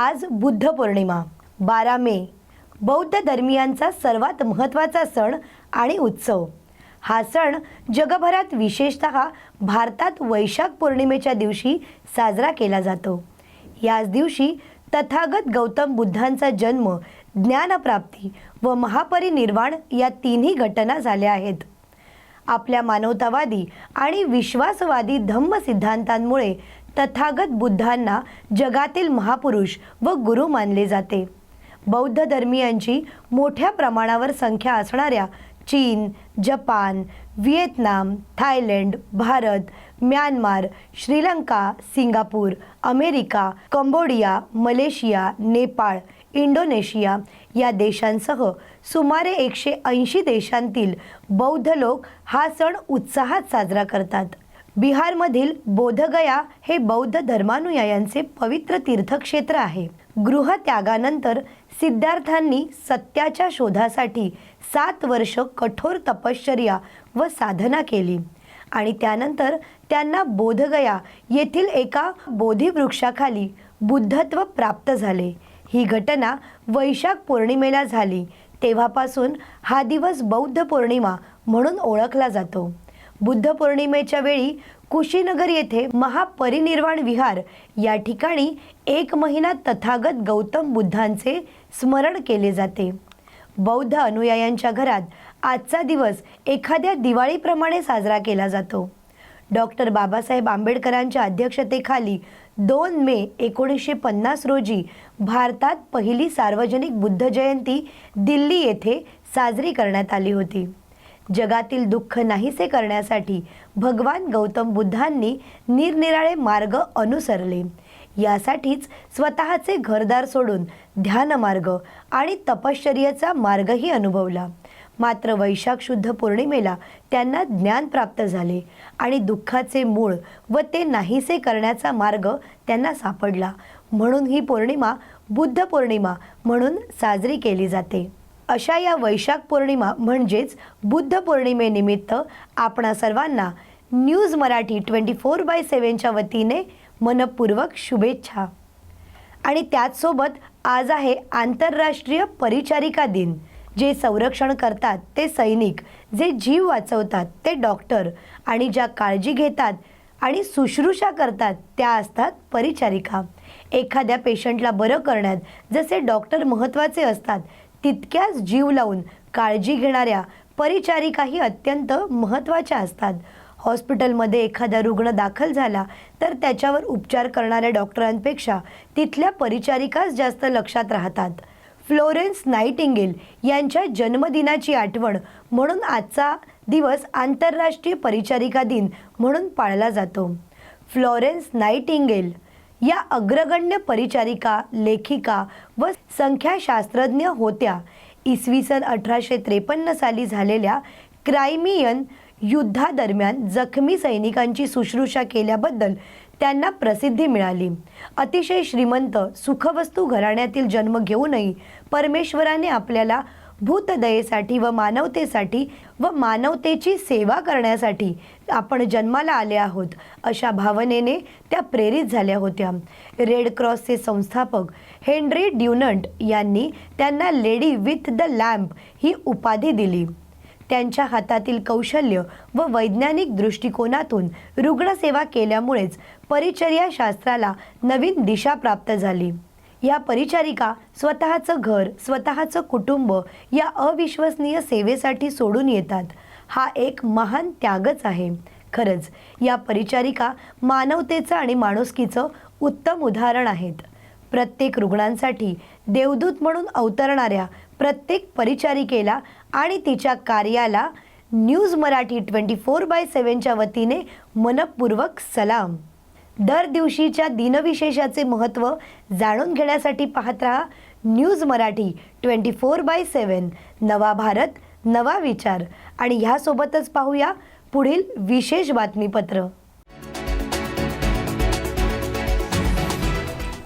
आज बुद्ध पौर्णिमा बारा मे. बौद्ध धर्मियांचा सर्वात महत्त्वाचा सण आणि उत्सव. हा सण जगभरात विशेषत भारतात वैशाख पौर्णिमेच्या दिवशी साजरा केला जातो. याच दिवशी तथागत गौतम बुद्धांचा जन्म ज्ञानप्राप्ती व महापरिनिर्वाण या तिन्ही घटना झाल्या आहेत. आपल्या मानवतावादी आणि विश्वासवादी धम्म सिद्धांतांमुळे तथागत बुद्धांना जगातील महापुरुष व गुरु मानले जाते. बौद्ध धर्मियांची मोठ्या प्रमाणावर संख्या असणाऱ्या चीन Japan Vietnam Thailand Bharat Myanmar Sri Lanka Singapore America Cambodia Malaysia Nepal Indonesia या देशांसह सुमारे एकशे ऐंशी देशांतील बौद्ध लोक हा सण उत्साहात साजरा करतात. बिहारमधील बोधगया हे बौद्ध धर्मानुयायांचे पवित्र तीर्थक्षेत्र आहे. गृहत्यागानंतर सिद्धार्थांनी सत्याच्या शोधासाठी सात वर्ष कठोर तपश्चर्या व साधना केली आणि त्यानंतर त्यांना बोधगया येथील एका बोधिवृक्षाखाली बुद्धत्व प्राप्त झाले. ही घटना वैशाख पौर्णिमेला झाली. तेव्हापासून हा दिवस बौद्ध पौर्णिमा म्हणून ओळखला जातो. बुद्ध पौर्णिमेच्या वेळी कुशीनगर येथे महापरिनिर्वाण विहार या ठिकाणी एक महिना तथागत गौतम बुद्धांचे स्मरण केले जाते. बौद्ध अनुयायांच्या घरात आजचा दिवस एखाद्या दिवाळीप्रमाणे साजरा केला जातो. डॉक्टर बाबासाहेब आंबेडकरांच्या अध्यक्षतेखाली दोन मे एकोणीसशे पन्नास रोजी भारतात पहिली सार्वजनिक बुद्ध जयंती दिल्ली येथे साजरी करण्यात आली होती. जगातील दुःख नाहीसे करण्यासाठी भगवान गौतम बुद्धांनी निरनिराळे मार्ग अनुसरले. यासाठीच स्वतःचे घरदार सोडून ध्यानमार्ग आणि तपश्चर्याचा मार्गही अनुभवला. मात्र वैशाख शुद्ध पौर्णिमेला त्यांना ज्ञान प्राप्त झाले आणि दुःखाचे मूळ व ते नाहीसे करण्याचा मार्ग त्यांना सापडला. म्हणून ही पौर्णिमा बुद्ध पौर्णिमा म्हणून साजरी केली जाते. अशा या वैशाख पौर्णिमा म्हणजेच बुद्ध पौर्णिमेनिमित्त आपणा सर्वांना news Marathi twenty four by सेवनच्या वतीने मनपूर्वक शुभेच्छा. आणि त्याचसोबत आज आहे आंतरराष्ट्रीय परिचारिका दिन. जे संरक्षण करतात ते सैनिक जे जीव वाचवतात ते डॉक्टर आणि ज्या काळजी घेतात आणि शुश्रूषा करतात त्या असतात परिचारिका. एखाद्या पेशंटला बरं करण्यात जसे डॉक्टर महत्त्वाचे असतात तितक्याच जीव लावून काळजी घेणाऱ्या परिचारिकाही अत्यंत महत्त्वाच्या असतात. हॉस्पिटलमध्ये एखादा रुग्ण दाखल झाला तर त्याच्यावर उपचार करणाऱ्या डॉक्टरांपेक्षा तिथल्या परिचारिकाच जास्त लक्षात राहतात. फ्लोरेन्स नाईटिंगेल यांच्या जन्मदिनाची आठवण म्हणून आजचा दिवस आंतरराष्ट्रीय परिचारिका दिन म्हणून पाळला जातो. फ्लोरेन्स नाईटिंगेल या अग्रगण्य परिचारिका लेखिका व संख्याशास्त्रज्ञ होत्या. इसवी सन अठराशे त्रेपन्न साली झालेल्या क्रायमियन युद्धादरम्यान जखमी सैनिकांची शुश्रूषा केल्याबद्दल त्यांना प्रसिद्धी मिळाली. अतिशय श्रीमंत सुखवस्तू घराण्यातील जन्म घेऊनही परमेश्वराने आपल्याला भूतदयेसाठी व मानवतेसाठी व मानवतेची सेवा करण्यासाठी आपण जन्माला आले आहोत अशा भावनेने त्या प्रेरित झाल्या होत्या. रेड क्रॉसचे संस्थापक हेनरी ड्युनंट यांनी त्यांना लेडी विथ द लॅम्प ही उपाधी दिली. त्यांच्या हातातील कौशल्य व वैज्ञानिक दृष्टिकोनातून रुग्णसेवा केल्यामुळेच परिचर्या शास्त्राला नवीन दिशा प्राप्त झाली. या परिचारिका स्वतःचं घर स्वतःचं कुटुंब या अविश्वसनीय सेवेसाठी सोडून येतात. हा एक महान त्यागच आहे. खरंच या परिचारिका मानवतेचं आणि माणुसकीचं उत्तम उदाहरण आहेत. प्रत्येक रुग्णांसाठी देवदूत म्हणून अवतरणाऱ्या प्रत्येक परिचारिकेला आणि तिच्या कार्याला news Marathi twenty four by सेवनच्या वतीने मनपूर्वक सलाम. दर दिवशीच्या दिनविशेषाचे महत्त्व जाणून घेण्यासाठी पाहत राहा news Marathi twenty four by seven नवा भारत नवा विचार. आणि ह्यासोबतच पाहूया पुढील विशेष बातमीपत्र.